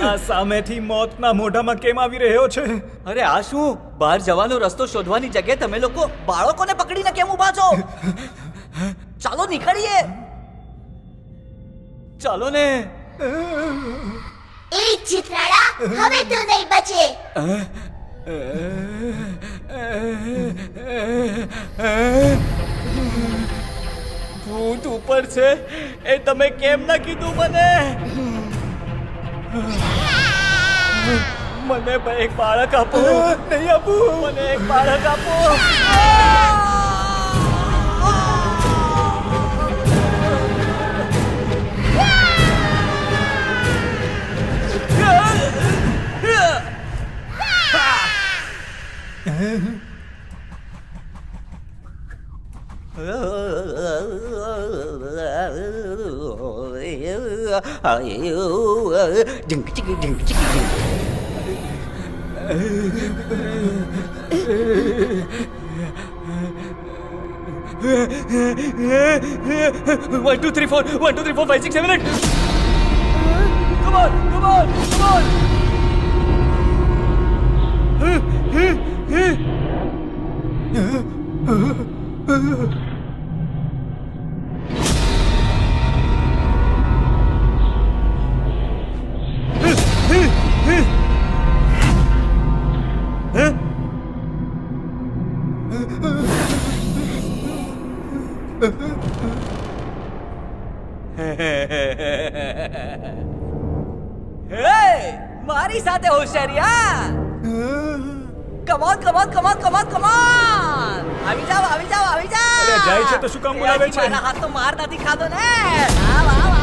આ સામેથી મોતના મોઢામાં કેમ આવી રહ્યો છે અરે આ શું બહાર જવાનો રસ્તો શોધવાની જગ્યાએ તમે લોકો બાળકોને પકડીને કેમ ઊભા છો ચાલો નીકળીએ ચાલો ને એ ચિત્રાળા હવે તો નહીં બચે ભૂત ઉપર છે. એ તમે કેમ ના કીધું મને? મને એક બાળક આપો. નહીં આપો. મને એક બાળક આપો. One, two, three, four. One, two, three, four, five, six, seven, eight. Come on, come on, come on. Hey, સાથે હોશિયારિયા come on come on come on come on come on આવી જાવ આવી જાવ આવી જાવ જાય છે તો શું કામ બોલાવે છે? મારા હાથ તો માર નથી ખાધો ને આવ આવ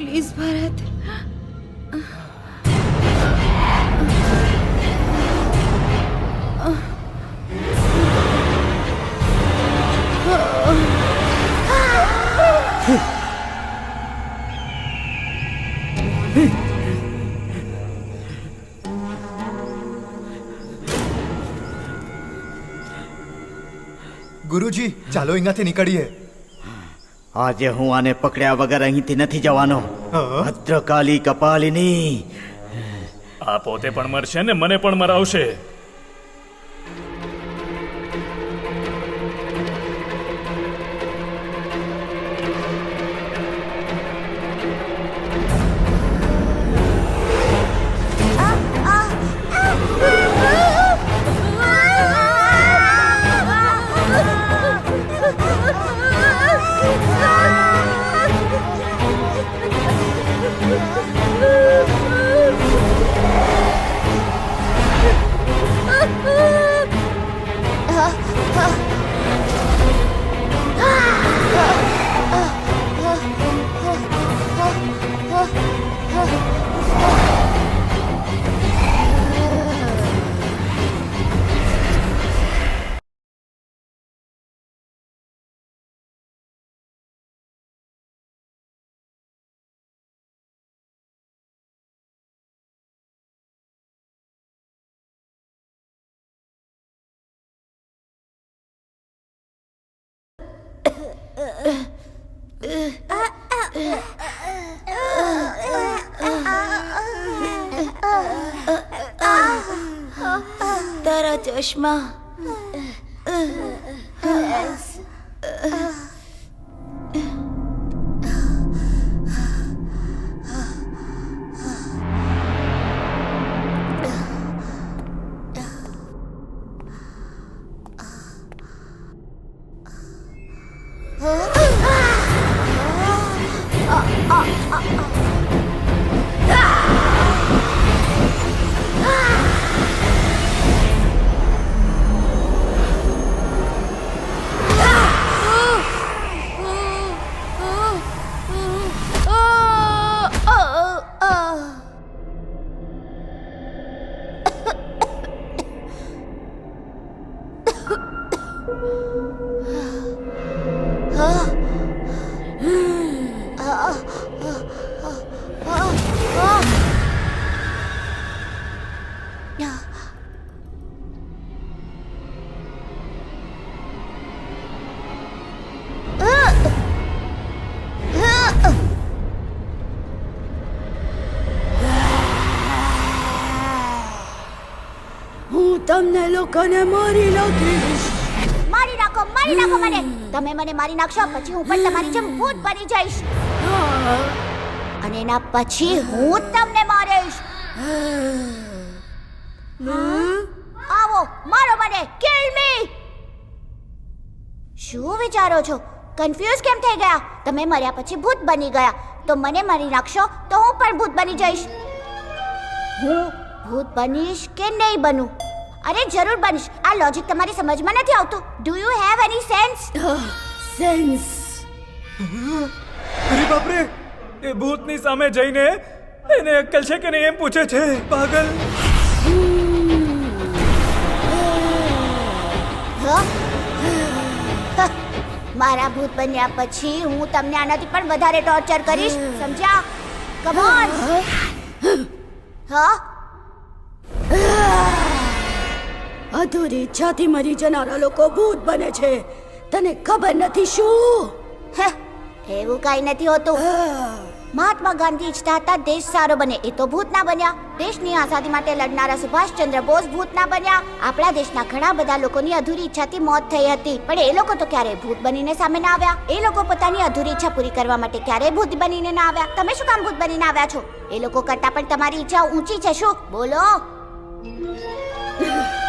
પ્લીઝ ભારત. ગુરુજી ચાલો અહીંયાથી નીકળીએ. આજે હું આને પકડ્યા વગર અહીંથી નથી જવાનો? ભદ્રકાલી કપાલિની. આ પોતે પણ મરશે ને મને પણ મરાવશે. તારા ચશ્મા હું તમને લોકોને મારી નાખીશ. મારી નાખો મારી નાખો મને. તમે મને મારી નાખશો પછી હું પણ તમારી જેમ ભૂત બની જઈશ. અને એના પછી હું તમને મારીશ. આવો મારો મને. કિલ મી શું વિચારો છો? કન્ફ્યુઝ કેમ થઈ ગયા? તમે મર્યા પછી ભૂત બની ગયા. તો મને મારી નાખશો તો હું પણ ભૂત બની જઈશ. હું ભૂત બનીશ કે નહીં બનું? અરે જરૂર બનીશ. આ લોજિક તમારી સમજમાં નથી આવતું. Do you have any sense sense અરે બાપરે એ ભૂતની સામે જઈને એને અક્કલ છે કે નહીં એમ પૂછે છે? પાગલ. મારા ભૂત બન્યા પછી હું તમને આનાથી પણ વધારે ટોર્ચર કરીશ. સમજ્યા? કમ ઓન હા? અધૂરી ઈચ્છાથી મરી જનારા લોકો ભૂત બને છે. તને ખબર નથી શું? હે, એવું કાંઈ નથી હોતું. મહાત્મા ગાંધી ઈચ્છતા હતા દેશ સારો બને એ તો ભૂત ના બન્યા. દેશની આઝાદી માટે લડનારા સુભાષચંદ્ર બોઝ ભૂત ના બન્યા. આપણા દેશના ઘણા બધા લોકોની અધૂરી ઈચ્છાથી મોત થઈ હતી. પણ એ લોકો તો ક્યારેય ભૂત બનીને સામે ના આવ્યા. એ લોકો પોતાની અધૂરી ઈચ્છા પૂરી કરવા માટે ક્યારેય ભૂત બનીને ના આવ્યા. તમે શું કામ ભૂત બનીને આવ્યા છો? એ લોકો કરતા પણ તમારી ઈચ્છા ઊંચી છે શું? બોલો.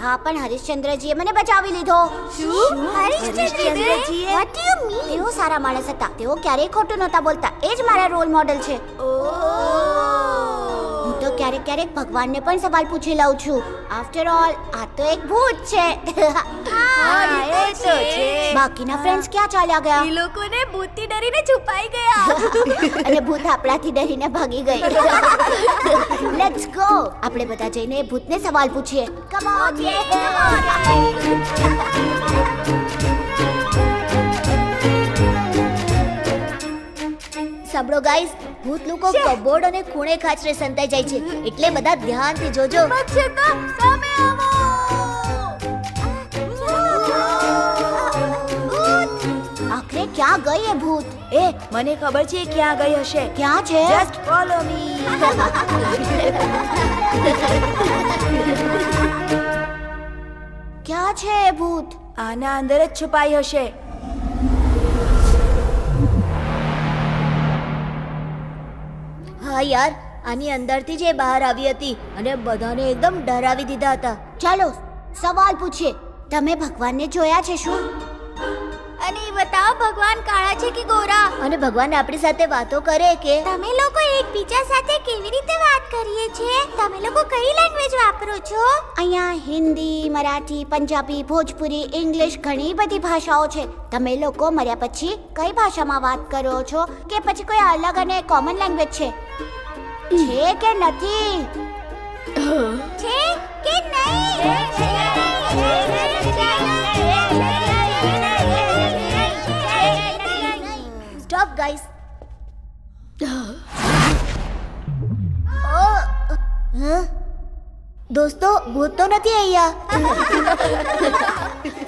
હા પણ હરિશ્ચંદ્રજીએ મને બચાવી લીધો. હરિશ્ચંદ્રજીએ? તેઓ સારા માણસ હતા. તેઓ ક્યારેય ખોટું નહોતા બોલતા. એ જ મારા રોલ મોડલ છે. હું તો ક્યારેક ક્યારેક ભગવાનને પણ સવાલ પૂછી લઉં છું. આફ્ટર ઓલ આ તો એક ભૂત છે. એ તો છે. બાકીના ફ્રેન્ડ્સ ક્યાં ચાલ્યા ગયા? લોકોને ભૂતથી ડરીને છુપાઈ ગયા. અને ભૂત આપણાથી ડરીને ભાગી ગઈ. લેટ્સ ગો આપણે બધા જઈને એ ભૂતને સવાલ પૂછીએ. કમ ઓન સાંભળો ગાઈસ ભૂત લોકો કબોર્ડ અને ખૂણે ખાચરે સંતાઈ જાય છે. એટલે બધા ધ્યાનથી જોજો. સામે આવો આખરે ક્યાં ગઈ એ ભૂત? એ મને ખબર છે ક્યાં ગઈ હશે. ક્યાં છે? જસ્ટ ફોલો મી ક્યાં છે ભૂત? આના અંદર જ છુપાઈ હશે. હા યાર, આની અંદરથી જ બહાર આવી હતી અને બધાને એકદમ ડરાવી દીધા હતા. ચાલો, સવાલ પૂછીએ. તમે ભગવાનને જોયા છે શું? અને બતાવો ભગવાન કાળા છે કે ગોરા? અને ભગવાન આપણી સાથે વાતો કરે કે? તમે લોકો એકબીજા સાથે કેવી રીતે વાત કરીએ છીએ તમે લોકો કઈ લેંગ્વેજ વાપરો છો? અહીંયા હિન્દી મરાઠી પંજાબી ભોજપુરી ઇંગ્લિશ ઘણી બધી ભાષાઓ છે. તમે લોકો મર્યા પછી કઈ ભાષામાં વાત કરો છો? કે પછી કોઈ અલગ અને કોમન લેંગ્વેજ છે? છે કે નથી? છે કે નહીં? ગાઈસ દોસ્તો ભૂત તો નથી અહીંયા.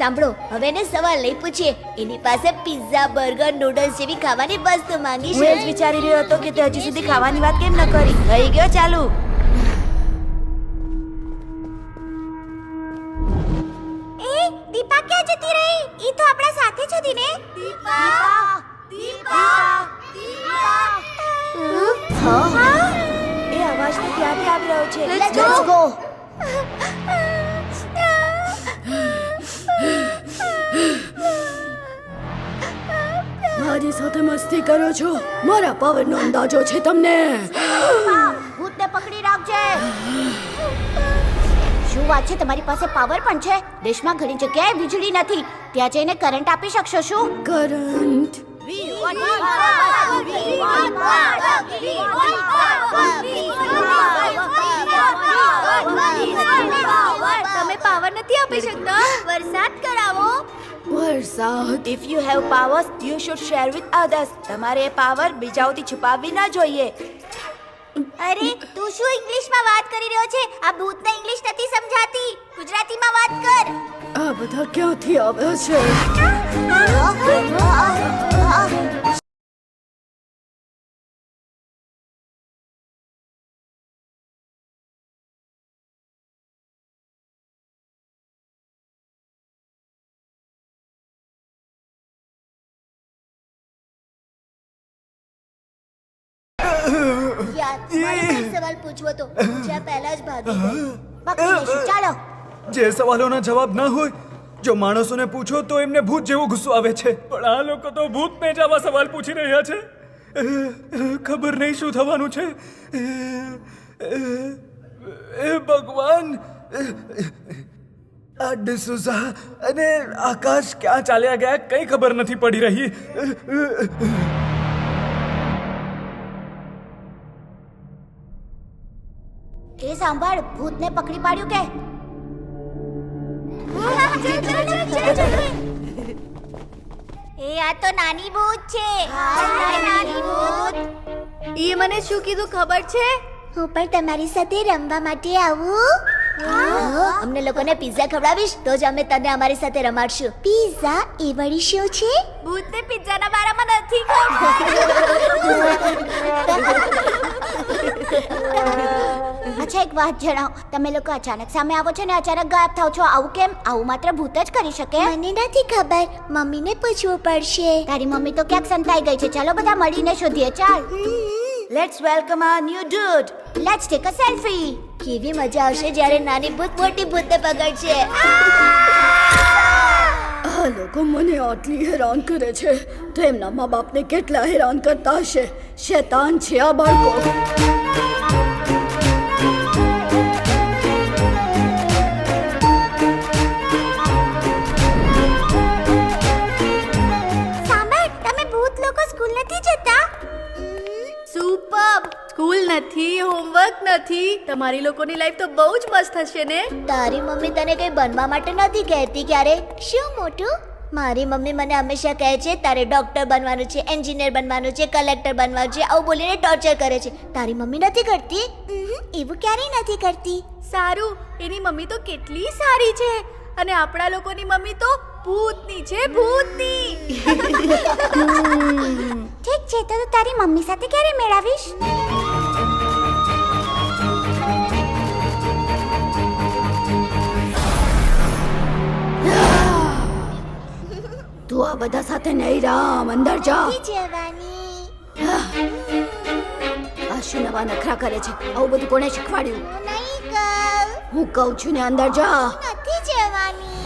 સાંભળો હવે એને સવાલ લઈ પૂછીએ. એની પાસે પિઝા બર્ગર નૂડલ્સ જેવી ખાવાની વસ્તુ માંગી જ છે. વિચારી રહ્યો હતો કે તે હજી સુધી ખાવાની વાત કેમ ન કરી? થઈ ગયો ચાલુ. એ દીપા ક્યાં જતી રહી? ઈ તો આપણા સાથે જ હતી ને? દીપા દીપા દીપા! એ અવાજ તો ક્યાંથી આવી રહ્યો છે. લેટ્સ ગો મારી સાથે મસ્તી કરો છો. મારા પાવરનો અંદાજો છે તમને. ભૂતને પકડી રાખજે. શું વાત છે? તમારી પાસે પાવર પણ છે? દેશમાં ઘણી જગ્યાએ વીજળી નથી. ત્યાં જઈને કરંટ આપી શકશો શું? કરંટ? તમે પાવર નથી આપી શકતા. વરસાદ કરાવો. વરસાદ? If you have powers you should share with others તમારે એ પાવર બીજાઓથી છુપાવવી ના જોઈએ. અરે તું શું ઇંગ્લિશમાં વાત કરી રહ્યો છે? આ ભૂતને ઇંગ્લિશ નથી સમજાતી. ગુજરાતીમાં વાત કર. આ બધા ક્યાંથી આવ્યા છે? યાર મારે કોઈ સવાલ પૂછવો તો પૂછ્યા પહેલા જ ભાગી ગઈ. પકડી લઈશું ચાલો. જે સવાલોના જવાબ ના હોય જો માણસોને પૂછો તો એમને ભૂત જેવો ગુસ્સો આવે છે. પણ આ લોકો તો ભૂતને જ આવા સવાલ પૂછી રહ્યા છે. અ, અ, ખબર નહીં શું થવાનું છે. અ, અ, એ ભગવાન. આ ડિસુઝા અને આકાશ ક્યાં ચાલ્યા ગયા કઈ ખબર નથી પડી રહી. એ સાંભળ ભૂતને પકડી પાડ્યું કે? એ આ તો નાની ભૂત છે. નાની ભૂત. એ મને શું કીધું ખબર છે? હું પણ તમારી સાથે રમવા માટે આવું. અમને લોકોને પિઝા ખવડાવીશ તો જ અમે તને અમારી સાથે રમાડશું. પિઝા એ વળી શું છે? ભૂતને પિઝાના બારામાં નથી ખબર એક વાત જણાવો. તમે લોકો અચાનક સામે આવો છો ને અચાનક ગાયબ થાવ છો. આવું કેમ? આવું માત્ર ભૂત જ કરી શકે. મને નથી ખબર. મમ્મીને પૂછવું પડશે. તારી મમ્મી તો ક્યાંક સંતાઈ ગઈ છે. ચાલો બધા મળીને શોધીએ. ચાલ. લેટ્સ વેલકમ આ new dude let's take a selfie કેવી મજા આવશે જ્યારે નાની ભૂત મોટી ભૂતને પકડશે. આ લોકો મને આટલી હેરાન કરે છે. તો એમના મા બાપને કેટલા હેરાન કરતા હશે? શેતાન છે આ બાળકો. નથી હોમવર્ક નથી. તમારી લોકોની લાઈફ તો બહુ જ મસ્ત હશે ને? તારી મમ્મી તને કઈ બનવા માટે નથી કહેતી ક્યારે? શું મોટું? મારી મમ્મી મને હંમેશા કહે છે તારે ડોક્ટર બનવાનું છે એન્જિનિયર બનવાનું છે કલેક્ટર બનવાનું છે આવું બોલીને ટોર્ચર કરે છે. તારી મમ્મી નથી કરતી? એવું ક્યારેય નથી કરતી. સારું એની મમ્મી તો કેટલી સારી છે. અને આપણા લોકોની મમ્મી તો ભૂતની છે ભૂતની. ઠીક છે તું તારી મમ્મી સાથે ક્યારે મેળાવીશ? તું આ બધા સાથે નહીં રામ અંદર જા. આ શું નવા નખરા કરે છે? આવું બધું કોણે શીખવાડ્યું? હું નહીં કહું. હું કહું છું ને અંદર જા. નથી જવાની.